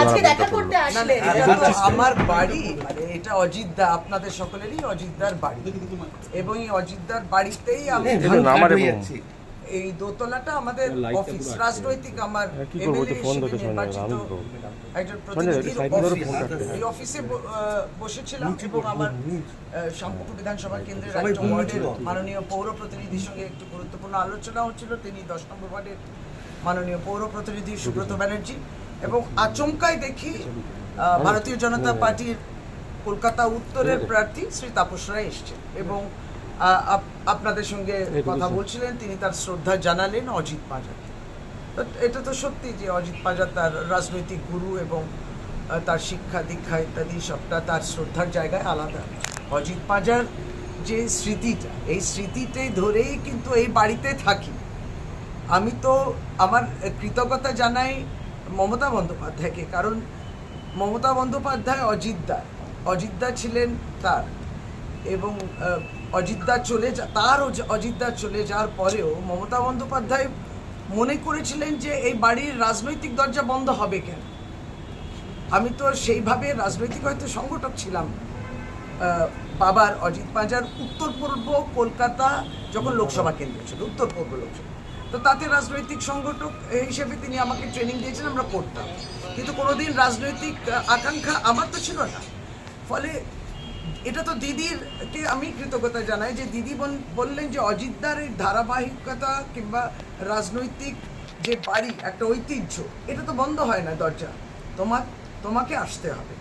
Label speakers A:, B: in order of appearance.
A: আজকে দেখা করতে
B: না, না,
A: আসলেন
B: এটা তো আমার বাড়ি মানে এটা অজিতদা আপনাদের সকলেরই অজিতদার বাড়ি। এবং এই অজিতদার বাড়িতেই আমি এই দোতলাটা আমাদের অফিস রাজনৈতিক আমার
C: কি করব? তো
B: MLA
C: ফোন
B: হিসেবে
C: ধরতে শোনে না,
B: নির্বাচিত একজন প্রতিনিধির অফিস।
C: ফোন কাটতে।
B: এই অফিসে বসেছিলাম এবং আমার আহ, বিধানসভা কেন্দ্রের ওয়ার্ডের মাননীয় পৌর প্রতিনিধির সঙ্গে একটু গুরুত্বপূর্ণ আলোচনা হচ্ছিল। তিনি দশ নম্বর ওয়ার্ডের মাননীয় পৌর প্রতিনিধি সুব্রত ব্যানার্জি। এবং আচমকাই দেখি ভারতীয় জনতা পার্টির কলকাতা উত্তরের প্রার্থী শ্রী তাপস রায় এসছেন এবং আপনাদের সঙ্গে কথা বলছিলেন তিনি তার শ্রদ্ধা জানালেন অজিত পাঁজাকে। এটা তো সত্যি যে অজিত পাঁজা তার রাজনৈতিক গুরু এবং তার শিক্ষা দীক্ষা ইত্যাদি সবটা তার শ্রদ্ধার জায়গায় আলাদা। অজিত পাঁজার যে স্মৃতিটা এই স্মৃতিটাই ধরেই কিন্তু এই বাড়িতে থাকি। আমি তো আমার কৃতজ্ঞতা জানাই মমতা বন্দ্যোপাধ্যায়কে, কারণ মমতা বন্দ্যোপাধ্যায় অজিতদা অজিতদা ছিলেন তার, এবং অজিতদা চলে যা, তার অজ- অজিতদা চলে যাওয়ার পরেও মমতা বন্দ্যোপাধ্যায় মনে করেছিলেন যে এই বাড়ির রাজনৈতিক দরজা বন্ধ হবে কেন? আমি তো সেইভাবে রাজনৈতিক হয়তো সংগঠক ছিলাম। বাবার অজিত পাঁজার উত্তর পূর্ব কলকাতা যখন লোকসভা কেন্দ্র ছিল উত্তর পূর্ব লোকসভা। তো তাতে রাজনৈতিক সংগঠক হিসেবে তিনি আমাকে ট্রেনিং দিয়েছেন, আমরা করতাম। কিন্তু কোনোদিন রাজনৈতিক আকাঙ্ক্ষা আমার তো ছিল না। ফলে এটা তো দিদির কে আমি কৃতজ্ঞতা জানাই যে দিদি বললেন যে অজিতদার এই ধারাবাহিকতা কিংবা রাজনৈতিক যে বাড়ি, একটা ঐতিহ্য, এটা তো বন্ধ হয় না দরজা। তোমার তোমাকে আসতে হবে।